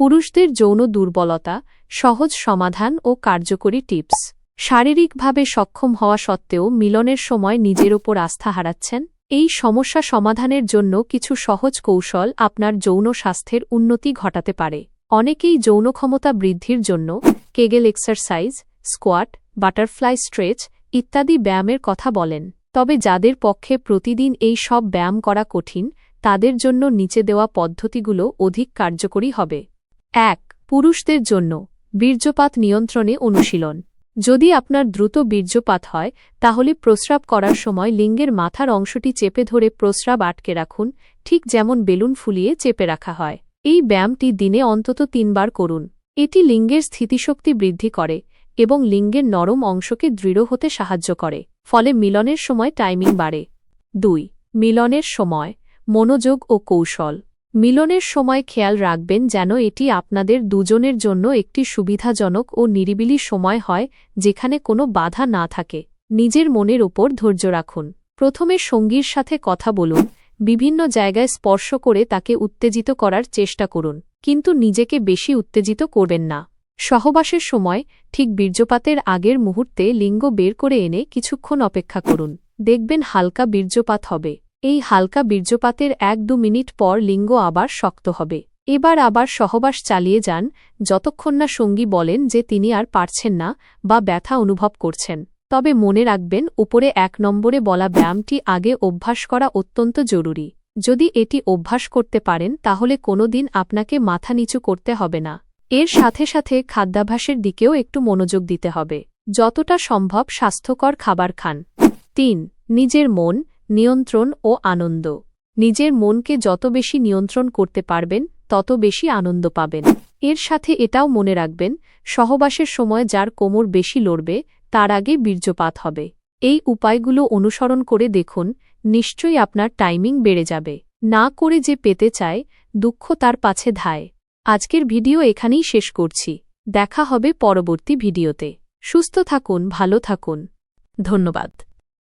পুরুষদের যৌন দুর্বলতা, সহজ সমাধান ও কার্যকরী টিপস। শারীরিকভাবে সক্ষম হওয়া সত্ত্বেও মিলনের সময় নিজের ওপর আস্থা হারাচ্ছেন। এই সমস্যা সমাধানের জন্য কিছু সহজ কৌশল আপনার যৌন স্বাস্থ্যের উন্নতি ঘটাতে পারে। অনেকেই যৌন ক্ষমতা বৃদ্ধির জন্য Kegel exercise, squat, butterfly stretch ইত্যাদি ব্যায়ামের কথা বলেন। তবে যাদের পক্ষে প্রতিদিন এই সব ব্যায়াম করা কঠিন, তাদের জন্য নিচে দেওয়া পদ্ধতিগুলো অধিক কার্যকরী হবে। এক, পুরুষদের জন্য বীর্যপাত নিয়ন্ত্রণে অনুশীলন। যদি আপনার দ্রুত বীর্যপাত হয়, তাহলে প্রস্রাব করার সময় লিঙ্গের মাথার অংশটি চেপে ধরে প্রস্রাব আটকে রাখুন, ঠিক যেমন বেলুন ফুলিয়ে চেপে রাখা হয়। এই ব্যায়ামটি দিনে অন্তত তিনবার করুন। এটি লিঙ্গের স্থিতিশক্তি বৃদ্ধি করে এবং লিঙ্গের নরম অংশকে দৃঢ় হতে সাহায্য করে, ফলে মিলনের সময় টাইমিং বাড়ে। দুই, মিলনের সময় মনোযোগ ও কৌশল। মিলনের সময় খেয়াল রাখবেন যেন এটি আপনাদের দুজনের জন্য একটি সুবিধাজনক ও নিরিবিলি সময় হয়, যেখানে কোনো বাধা না থাকে। নিজের মনের ওপর ধৈর্য রাখুন। প্রথমে সঙ্গীর সাথে কথা বলুন, বিভিন্ন জায়গায় স্পর্শ করে তাকে উত্তেজিত করার চেষ্টা করুন, কিন্তু নিজেকে বেশি উত্তেজিত করবেন না। সহবাসের সময়, ঠিক বীর্যপাতের আগের মুহূর্তে লিঙ্গ বের করে এনে কিছুক্ষণ অপেক্ষা করুন। দেখবেন হালকা বীর্যপাত হবে। এই হালকা বীর্যপাতের এক দু মিনিট পর লিঙ্গ আবার শক্ত হবে। এবার আবার সহবাস চালিয়ে যান, যতক্ষণ না সঙ্গী বলেন যে তিনি আর পারছেন না বা ব্যথা অনুভব করছেন। তবে মনে রাখবেন, উপরে এক নম্বরে বলা ব্যায়ামটি আগে অভ্যাস করা অত্যন্ত জরুরি। যদি এটি অভ্যাস করতে পারেন, তাহলে কোনোদিন আপনাকে মাথা নিচু করতে হবে না। এর সাথে সাথে খাদ্যাভ্যাসের দিকেও একটু মনোযোগ দিতে হবে। যতটা সম্ভব স্বাস্থ্যকর খাবার খান। তিন, নিজের মন নিয়ন্ত্রণ ও আনন্দ। নিজের মনকে যত বেশি নিয়ন্ত্রণ করতে পারবেন, তত বেশি আনন্দ পাবেন। এর সাথে এটাও মনে রাখবেন, সহবাসের সময় যার কোমর বেশি লড়বে, তার আগে বীর্যপাত হবে। এই উপায়গুলো অনুসরণ করে দেখুন, নিশ্চয়ই আপনার টাইমিং বেড়ে যাবে। না করে যে পেতে চায়, দুঃখ তার পাছে ধায়। আজকের ভিডিও এখানেই শেষ করছি। দেখা হবে পরবর্তী ভিডিওতে। সুস্থ থাকুন, ভালো থাকুন। ধন্যবাদ।